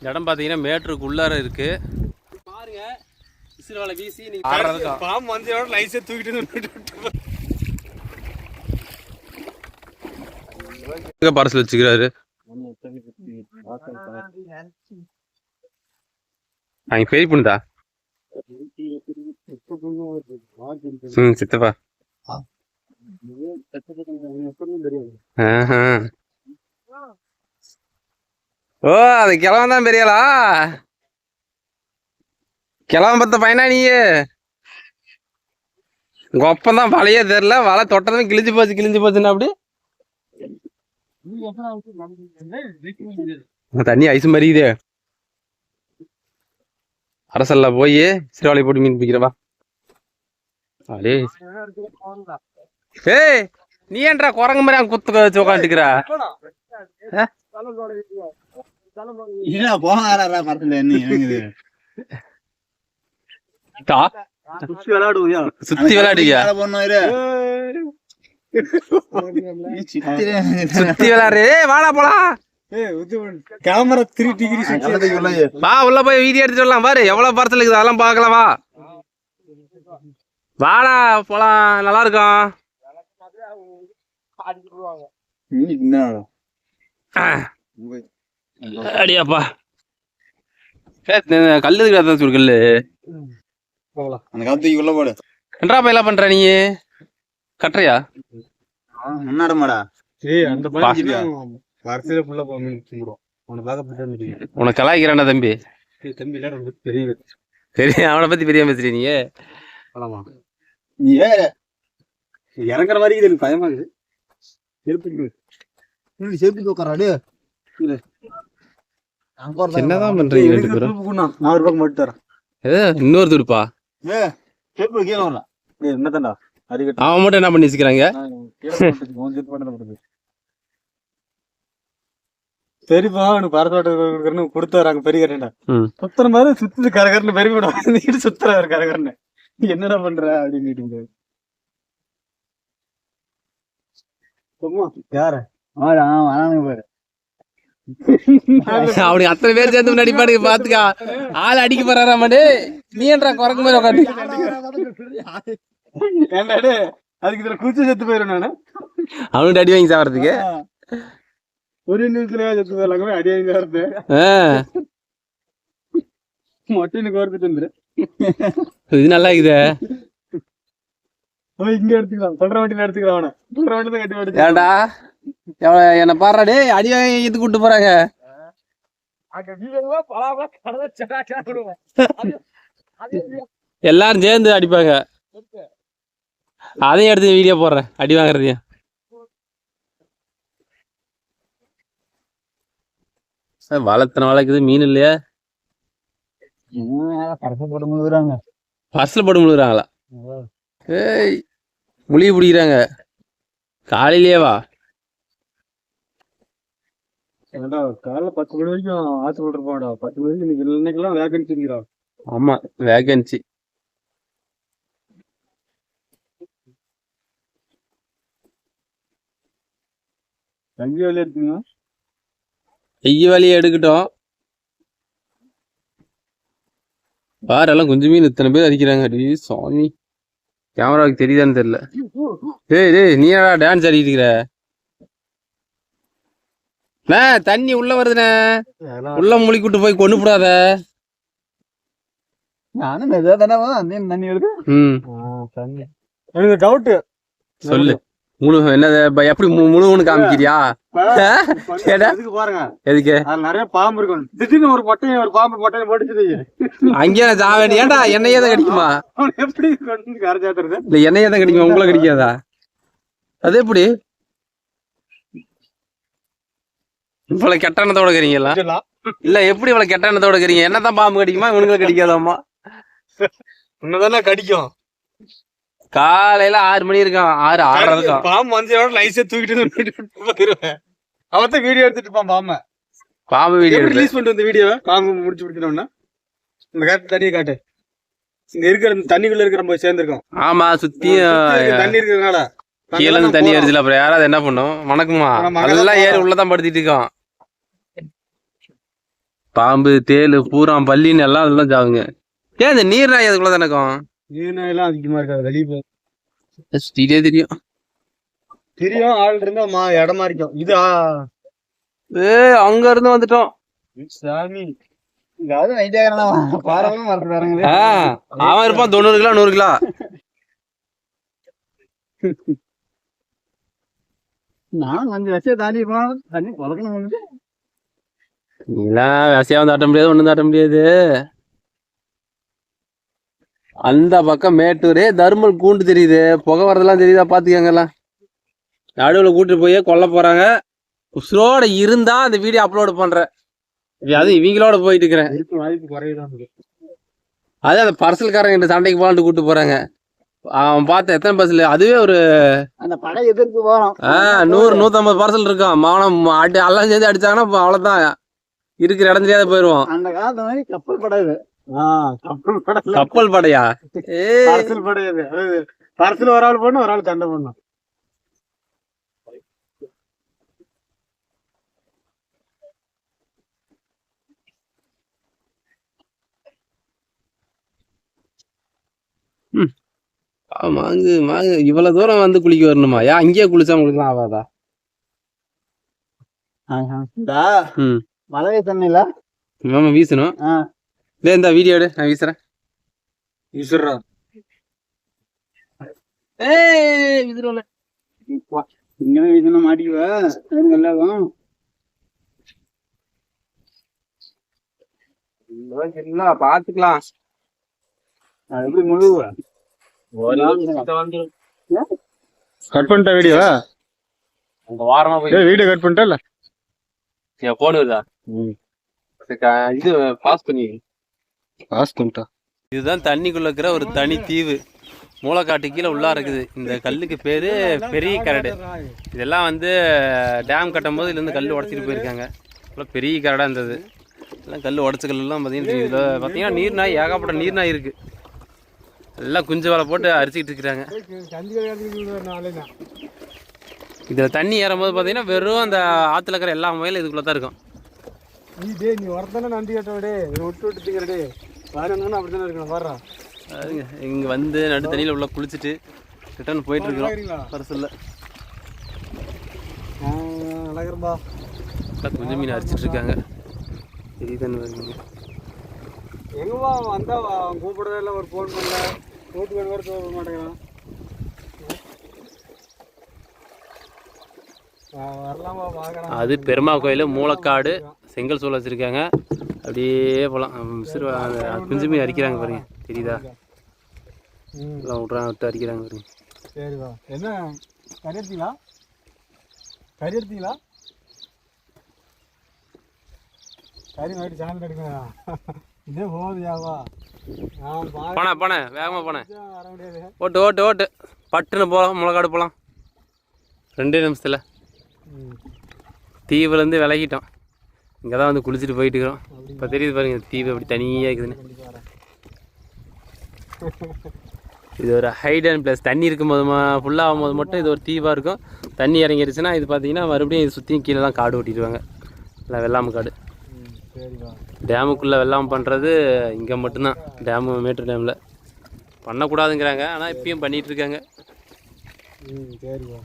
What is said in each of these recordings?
இந்த இடம் பார்த்தீங்கன்னா மேட்டருக்கு உள்ளார இருக்கு. பாருங்க விசிறுவாலை வீசி நீங்க ஆடுறதுக்கா பாம்பு வந்தோட லைஸை தூக்கிட்டு வந்து பார்சல் வச்சுக்கிறாரு? அவங்க பெரிய பொண்ணுதா? ம் சித்தப்பா. ஆஹா. ஓ அது கிழவன் தான் பெரியாளா கிழவன் பத்த பையனா நீ உங்க ஒப்பம் தான் வலையே தெரியல வலை தொட்டதும் கிழிஞ்சு போச்சு கிழிஞ்சு போச்சுன்னா அப்படி? தண்ணி ஐஸ் மறியுதே. அரசல்ல போய் சிறுவாலை போட்டு மீன் பிடிக்கிறவா? அடே. ஏய் நீ ஏன்டா குரங்கு மாதிரி குத்து வச்சு உட்காந்துக்கிற இல்ல போகாரா மரத்துல என்ன இறங்குது. சுத்தி விளையாடுவியா சுத்தி விளையாடுவியா? சுத்தி விளையாடு. வாடா போலாம் கேமரா த்ரீ டிகிரி வா உள்ள போய் வீடியோ எடுத்துட்டு வரலாம். பாரு எவ்வளவு படத்துல இருக்குது அதெல்லாம் பார்க்கலாம் வா. வாடா போலாம். நல்லா இருக்கும். அடியாப்பா. கல்லு கல்லு? கல்லு அந்த காலத்துக்கு உள்ள போடு. என்றா பையலா பண்ற நீ? கட்டுறியா? முன்னாடமாடா. உனக்கு பார்க்க போயிட்டு தெரியும். உனக்கு கலாய்க்கிறானா தம்பி. தம்பி எல்லாம் ரொம்ப பெரிய சரி அவனை பத்தி பெரிய பேசுறீ நீ? நீ இறங்குற மாதிரி எனக்கு பயமா இருக்குது. செருப்பு சேர்த்து உட்காராடு என்னதான் பண்றீங்க ரெண்டு பேரும் நான் ஒரு பக்கம் மட்டும் தரேன் ஏ, இன்னொரு துடுப்பா ஏ சேர்ப்பு கீழே வரலாம் என்னதான்டா அவன் மட்டும் என்ன பண்ணி வச்சுக்கிறாங்க சரிப்பா உனக்கு பரதோட்டம் கொடுத்தாரு அங்க பெரிய கரண்டா. சுத்துற மாதிரி சுத்துது கரகரன்னு பெரிய விடும் சுத்துறாரு கரகரன்னு நீ என்னடா பண்ற அப்படின்னு கேட்டு சும்மா யார பாரு அவனுக்கு அத்தனை பேர் சேர்ந்து முன்னாடி பாடுங்க பாத்துக்கா. ஆள் அடிக்க போறாராமாடே நீ என்றா குரங்கு மாதிரி உட்காந்து அதுக்கு இதுல குச்சி செத்து போயிடும் நானு. அவனுக்கு அடி வாங்கி சாப்பிடறதுக்கு. ஒரு நிமிஷத்துல செத்து போயிடலாங்க அடி வாங்கி மொட்டின்னு கோர்த்துட்டு வந்துரு. இது நல்லா இருக்குதே. இங்க எடுத்துக்கலாம் சொல்ற வண்டியில எடுத்துக்கலாம் அவனை. சொல்ற வண்டி தான் கட்டி ஏன்டா? எவன் என்ன பாடுறா டேய் அடி வாங்கி இது கூட்டு போறாங்க. எல்லாரும் சேர்ந்து அடிப்பாங்க. அதையும் எடுத்து வீடியோ போடுறேன். அடி வாங்குறதையும். வளர்த்தன வளர்க்குது மீன் இல்லையா? கரசை போட்டு முழுகுறாங்க. பர்ஸில் போட்டு முழுகுறாங்களா? ஏய் முழிய பிடிக்கிறாங்க. காலையிலேயே வா. ஏன்டா காலைல பத்து மணி வரைக்கும் ஆத்து விட்டுருப்பாடா பத்து மணி இன்னைக்கு இன்னைக்கெல்லாம் வேகன்சி இருக்கிறான் ஆமா வேகன்சி தங்கி வேலையா இருக்குங்க ஐய வேலையை எடுக்கட்டும். பாரு எல்லாம் கொஞ்சம் இத்தனை பேர் அடிக்கிறாங்க. அடி சாமி. கேமராவுக்கு தெரியுதான்னு தெரியல. டேய் டேய் நீ என்னடா டான்ஸ் ஆடிட்டு இருக்கிற? தண்ணி உள்ள வருதுண்ணே. உள்ள முழிக்கிட்டு போய் கொண்டு போடாத. நானும் தண்ணி எனக்கு டவுட் சொல்லு. முழு என்னது எப்படி முழுவனு காமிக்கிறியா? எதுக்கு நிறைய பாம்பு இருக்கும். திடீர்னு ஒரு பொட்டையை ஒரு பாம்பு பொட்டையை போட்டுச்சு அங்கேயே நான் ஏன்டா என்னையே தான் கடிக்குமா? எப்படி கொண்டு வந்து கரை சாத்துறது இல்ல என்னையே தான் கடிக்குமா? உங்களை கடிக்காதா? அது எப்படி? இவ்வளவு கெட்டானத்தோட இருக்கிறீங்களா? இல்ல எப்படி இவ்வளவு கெட்டானத்தோட இருக்கிறீங்க? என்னதான் பாம்பு கடிக்குமா? இவனுங்களை கடிக்காதாம்மா உன்னதானே கடிக்கும். காலையில ஆறு மணி இருக்கும் ஆறு ஆறரை இருக்கும் பாம்பு வந்தோட லைஸை தூக்கிட்டு வந்து அவன் தான் வீடியோ எடுத்துட்டு இருப்பான் பாம்பை. பாம்பு வீடியோ ரிலீஸ் பண்ணிட்டு வந்த வீடியோ பாம்பு முடிச்சு முடிச்சிட்டோம்னா இந்த காட்டு தண்ணியை காட்டு. இங்க இருக்கிற தண்ணிக்குள்ள இருக்கிற போய் சேர்ந்துருக்கோம். ஆமா சுத்தி தண்ணி இருக்கிறதுனால. கீழ இருந்து தண்ணி வருதுல அப்புறம் யாராவது என்ன பண்ணும்? வணக்கம்மா. எல்லாம் ஏறி. உள்ளதான் படுத்திட்டு இருக்கோம். பாம்பு தேளு பூரான் பல்லின்னு எல்லாம் அதெல்லாம் சாவுங்க ஏன் இந்த நீர் நாய் அதுக்குள்ள தானக்கும் நீர்நாயெல்லாம் அதிகமா இருக்காது வெளியே போ. சுத்திட்டே தெரியும். தெரியும் ஆள் இருந்தா மா இடமா இருக்கும். இது. ஏ அங்க இருந்து வந்துட்டோம். சாமி. அவன் இருப்பான் தொண்ணூறு கிலோ நூறு கிலோ. நானும் அஞ்சு வருஷம் தாண்டி போனோம் தண்ணி குழக்கணும் வந்து நீலாம் விசையாவும் தாட்ட முடியாது ஒண்ணும் தாட்ட முடியாது. அந்த பக்கம் மேட்டூரே தர்மல் கூண்டு தெரியுது. புகை வரதெல்லாம் தெரியுதா பாத்துக்கங்க எல்லாம் நடுவில் கூட்டிட்டு போய் கொல்ல போறாங்க. உசுரோட இருந்தா அந்த வீடியோ அப்லோட் பண்றேன். இது அது இவங்களோட போயிட்டு இருக்கிறேன். இருக்கு வாய்ப்பு குறையுதான் அதே அந்த பார்சல்காரங்க இந்த சண்டைக்கு போலான்ட்டு கூட்டு போறாங்க. அவன் பார்த்த எத்தனை பஸ்ல அதுவே ஒரு அந்த படை எதிர்த்து போறோம். ஆ, நூறு நூத்தம்பது பார்சல் இருக்கும். மாவனம் அடி எல்லாம் சேர்ந்து அடிச்சாங்கன்னா அப்ப அவ்வளவுதான். இருக்கிற இடம் தெரியாத போயிருவோம் அந்த காலத்து மாதிரி கப்பல் படை இது. ஆஹ் கப்பல் படையா? பார்சல் படையாது பார்சல் ஒரு ஆள் போடணும் ஒரு ஆள் சண்டை போடணும். மாங்கு மாங்கு இவ்வளவு தூரம் வந்து குளிக்க வரணுமா? ஏன் அங்கேயே குளிச்சா உங்களுக்கு ஆகாதா? இந்தா, ம். மழை தண்ணில மாமா வீசணும். டேய் இந்த வீடியோ எடு நான் வீசுறேன் ஈஸ்வரா ஏய் விதுரோல இங்க வீட்டுல மாட்டிக்குவ எல்லாரும் இல்ல பாத்துக்கலாம் அது எப்படி முழுவ கட் பண்ணிட்ட வீடியோ உங்க வாரமா போய் வீடியோ கட் பண்ணிட்டல என் போன் வருதா இது பாஸ் பண்ணி பாஸ் பண்ணிட்டா இதுதான் தண்ணிக்குள்ள இருக்கிற ஒரு தனி தீவு. மூளைக்காட்டு கீழே உள்ளா இருக்குது. இந்த கல்லுக்கு பேரு பெரிய கரடு. இதெல்லாம் வந்து டேம் கட்டும் போது இதுலேருந்து கல் உடச்சிட்டு போயிருக்காங்க. இவ்வளோ பெரிய கரடாக இருந்தது. எல்லாம் கல் உடச்ச கல்லாம் பார்த்தீங்கன்னா இதில் பார்த்தீங்கன்னா நீர் நாய் ஏகப்பட்ட நீர் நாய் இருக்கு. எல்லாம் குஞ்சு வலை போட்டு அரிச்சிக்கிட்டு இருக்கிறாங்க. இதில் தண்ணி ஏறும்போது பார்த்தீங்கன்னா வெறும் அந்த ஆற்றுல இருக்கிற எல்லா முயலும் இதுக்குள்ளே தான் இருக்கும். நீ டேய் நீ ஒருத்தனை நன்றி கேட்டவடே விட்டு விட்டு திங்கிறடே வரணும்னு அப்படித்தானே இருக்கணும் வர்றா இங்கே வந்து நடு தண்ணியில் உள்ள குளிச்சுட்டு ரிட்டர்ன் போயிட்டு இருக்கிறோம் வரீங்களா? பரிசில் எல்லாம் குஞ்சு மீன் அரிச்சிட்டு இருக்காங்க. தெரியுதுன்னு வருவீங்க எங்கப்பா அவன் வந்தா அவன் கூப்பிடவே இல்லை ஒரு ஃபோன் பண்ணல. கூட்டு வேணும் வர சொல்ல மாட்டேங்கிறான். அது பெருமா கோயில் மூலக்காடு செங்கல் சூழல் வச்சிருக்காங்க. அப்படியே போகலாம். சிறு குஞ்சு மீன் அரிக்கிறாங்க பாருங்க. தெரியுதா? எல்லாம் விட்றாங்க விட்டு அரிக்கிறாங்க பாருங்க. சரிப்பா என்ன கறி எடுத்தீங்களா? கறி எடுத்தீங்களா? கறி நைட்டு சாயந்தரம் எடுக்கணும் இதே போகுதுயாவா போனேன் போனேன் வேகமாக முடியாது. ஓட்டு ஓட்டு ஓட்டு. பட்டுன்னு போகலாம் முளைக்காடு போகலாம் ரெண்டே நிமிஷத்தில். தீவுலேருந்து விலகிட்டோம். இங்கே தான் வந்து குளிச்சுட்டு போயிட்டு இருக்கிறோம் இப்போ தெரியுது பாருங்க தீவு அப்படி தனியாக இருக்குதுன்னு. இது ஒரு ஹைட் அண்ட் பிளஸ் தண்ணி இருக்கும்போது ஃபுல்லாக ஆகும்போது மட்டும் இது ஒரு தீவாக இருக்கும். தண்ணி இறங்கிருச்சுன்னா இது பார்த்தீங்கன்னா மறுபடியும் இது சுற்றியும் கீழே தான் காடு ஓட்டிடுவாங்க இல்லை வெள்ளாமை காடு. டேமுக்குள்ளே வெள்ளாமை பண்ணுறது இங்கே மட்டும்தான். டேமு மேட்டூர் டேமில். பண்ணக்கூடாதுங்கிறாங்க ஆனால் இப்பயும் பண்ணிகிட்டு இருக்காங்க ம் சரிப்பா.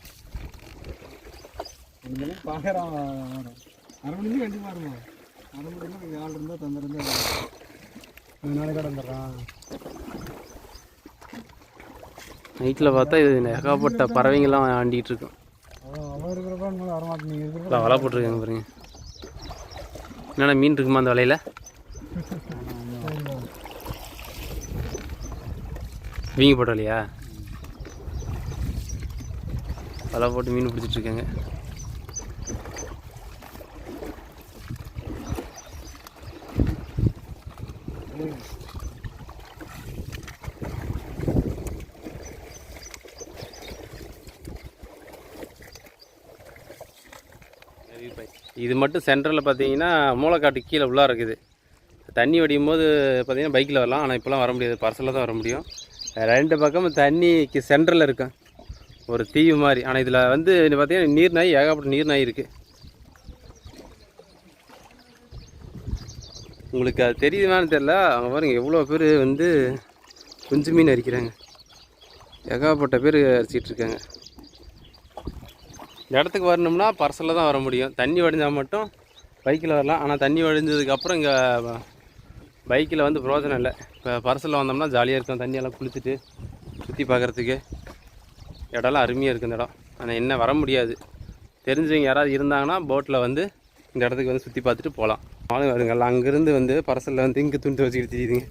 அரை மணிக்கு கண்டிப்பாக இருக்கும் அரை மணிக்கு கொஞ்சம் ஆள் இருந்தால் தந்துருந்து நாளைக்கு வந்துடுறான். நைட்டில் பார்த்தா இது ஏகப்பட்ட பறவைங்கள்லாம் ஆண்டிகிட்டு இருக்கும். வலை போட்டிருக்காங்க பாருங்க. என்னென்ன மீன் இருக்குமா அந்த வலையில்? வீங்கி போட்ட வலையா? வலை போட்டு மீன் பிடிச்சிட்டு இது மட்டும் சென்ட்ரலில் பார்த்தீங்கன்னா மூளைக்காட்டு கீழே உள்ளாக இருக்குது. தண்ணி வடியும் போது பார்த்தீங்கன்னா பைக்கில் வரலாம். ஆனால் இப்போலாம் வர முடியாது. பர்சலில் தான் வர முடியும். ரெண்டு பக்கமும் தண்ணிக்கு சென்ட்ரலில் இருக்கும். ஒரு தீவு மாதிரி. ஆனால் இதில் வந்து இது பார்த்தீங்கன்னா நீர் நாய் ஏகப்பட்ட நீர் நாய் இருக்குது உங்களுக்கு அது தெரியுமான்னு தெரில அவங்க பாருங்கள் எவ்வளோ பேர் வந்து குஞ்சு மீன் அரிக்கிறாங்க. ஏகப்பட்ட பேர் அரிச்சிட்டு இருக்காங்க. இந்த இடத்துக்கு வரணும்னா பர்சலில் தான் வர முடியும். தண்ணி வடிஞ்சால் மட்டும் பைக்கில் வரலாம். ஆனால் தண்ணி வடிஞ்சதுக்கப்புறம் இங்கே பைக்கில் வந்து பிரோஜனம் இல்லை. இப்போ பர்சலில் வந்தோம்னா ஜாலியாக இருக்கும். தண்ணியெல்லாம் குளிச்சுட்டு சுற்றி பார்க்குறதுக்கு இடம்லாம் அருமையாக இருக்கும் இந்த இடம். ஆனால் என்ன வர முடியாது. தெரிஞ்சவங்க யாராவது இருந்தாங்கன்னா போட்டில் வந்து இந்த இடத்துக்கு வந்து சுற்றி பார்த்துட்டு போகலாம். ஆளுங்க வருங்கல்ல அங்கேருந்து வந்து பரசலில் வந்து இங்கே துண்டு வச்சுக்கிட்டு தெரியுதுங்க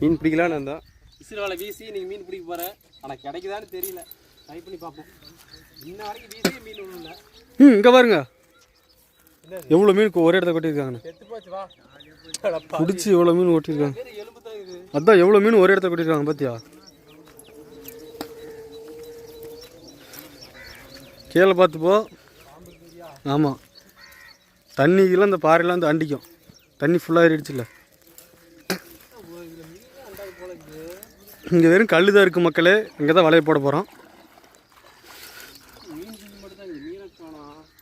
மீன் பிடிக்கலான்னு வந்தோம் விசிறு வலை வீசி நீங்கள் மீன் பிடிக்க போகிறேன் ஆனால் கிடைக்குதான்னு தெரியல. ட்ரை பண்ணி பார்ப்போம். இன்ன வரைக்கும் வீசி மீன் ஒன்றும் இல்லை. ம் இங்கே பாருங்க. எவ்வளோ மீன் ஒரே இடத்த கொட்டியிருக்காங்க செத்து போச்சு வா. பிடிச்சி எவ்வளோ மீன் கொட்டியிருக்காங்க இது? அதான் எவ்வளோ மீன் ஒரே இடத்த கொட்டியிருக்காங்க பார்த்தியா கீழே பார்த்து போ. ஆமாம் தண்ணிக்கெல்லாம் இந்த பாறையெல்லாம் வந்து அண்டிக்கும். தண்ணி ஃபுல்லாக ஏறிடுச்சுல்ல இங்கே வெறும் கல் தான் இருக்குது மக்களே. இங்கே தான் வலையை போட போகிறோம்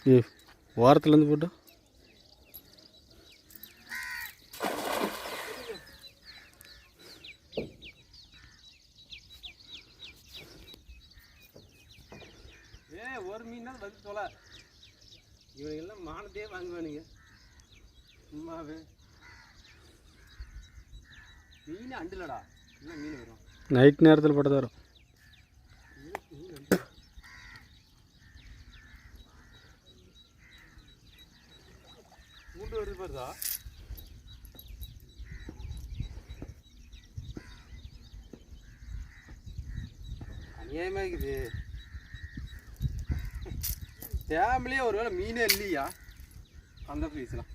ஏ வாரத்துலேருந்து போட்டு? ஒரு மீன் தான் பதில் சொல்ல இவங்க எல்லாம் மானத்தையே வாங்குவானுங்க. மீன் அண்டுலடா. என்ன மீன் வரும். நைட் நேரத்தில் போட்டு வரும் மூண்டு வருது பாருதா அநியாயமா இருக்குது. டேம்லயே ஒருவேளை மீனே இல்லையா? அந்த பீஸ்லாம்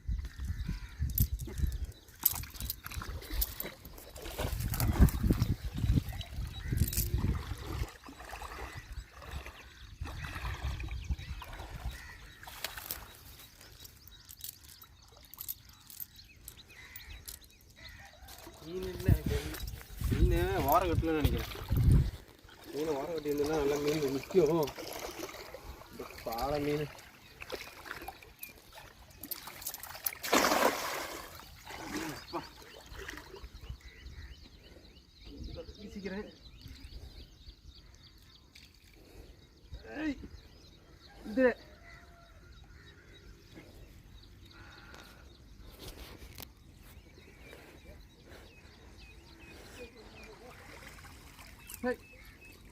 மீன் இல்லை மீன் வாரம் நினைக்கிறேன். மீன் வாரம் கட்டி இருந்ததுன்னா நல்லா மீன் நிற்கும் பாலை மீன்.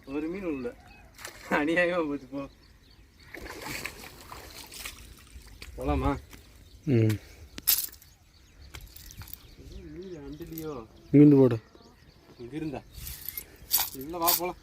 ஒரு மீன் உள்ள. அநியாயமா போச்சு போ. போலாமா? ம். மீண்டு போடு. இங்க இருந்தா. இல்லை வா போலாம்.